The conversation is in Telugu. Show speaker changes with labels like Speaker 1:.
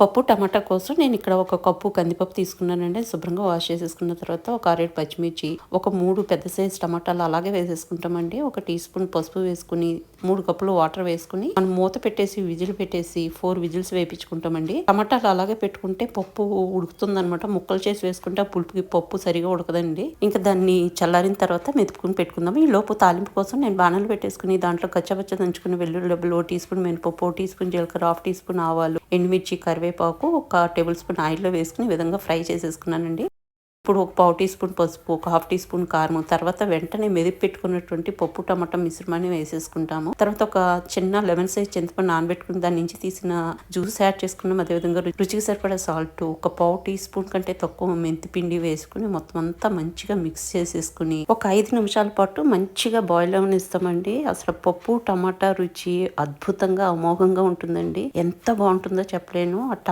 Speaker 1: పప్పు టమాటా కోసం నేను ఇక్కడ ఒక కప్పు కందిపప్పు తీసుకున్నానండి. శుభ్రంగా వాష్ చేసేసుకున్న తర్వాత ఒక ఆరేడు పచ్చిమిర్చి ఒక మూడు పెద్ద సైజు టమాటాలు అలాగే వేసేసుకుంటామండి. ఒక టీ స్పూన్ పసుపు వేసుకుని మూడు కప్పులు వాటర్ వేసుకుని మనం మూత పెట్టేసి విజిల్ పెట్టేసి ఫోర్ విజిల్స్ వేయించుకుంటామండి. టమాటాలు అలాగే పెట్టుకుంటే పప్పు ఉడుకుతుందనమాట ముక్కలు చేసి వేసుకుంటే ఆ పులుపుకి పప్పు సరిగా ఉడకదండి. ఇంకా దాన్ని చల్లారిన తర్వాత మెతుకుని పెట్టుకుందాం ఈ లోపు తాలింపు కోసం నేను బాణాలు పెట్టేసుకుని దాంట్లో కచ్చపచ్చ దంచుకుని వెల్లుల్లి డబ్బులు ఓ టీ స్పూన్ మినపప్పు ఓ టీ స్పూన్ జీలకర్ర హాఫ్ టీ స్పూన్ ఆవాలు ఎండుమిర్చి కరివేపాకు ఒక టేబుల్ స్పూన్ ఆయిల్లో వేసుకుని విధంగా ఫ్రై చేసేసుకున్నానండి. ఇప్పుడు ఒక పావు టీ స్పూన్ పసుపు ఒక హాఫ్ టీ స్పూన్ కారం తర్వాత వెంటనే మెదిపి పెట్టుకున్నటువంటి పప్పు టమాటా మిశ్రమాన్ని వేసేసుకుంటాము. తర్వాత ఒక చిన్న లెమన్ సైజ్ చింతపండు నానబెట్టుకుని దాని నుంచి తీసిన జ్యూస్ యాడ్ చేసుకున్నాం. అదేవిధంగా రుచికి సరిపడా సాల్ట్ ఒక పావు టీ స్పూన్ కంటే తక్కువ మెంతి పిండి వేసుకుని మొత్తం అంతా మంచిగా మిక్స్ చేసేసుకుని ఒక ఐదు నిమిషాల పాటు మంచిగా బాయిల్ అవనిస్తామండి. అసలు పప్పు టమాటా రుచి అద్భుతంగా అమోఘంగా ఉంటుందండి. ఎంత బాగుంటుందో చెప్పలేను.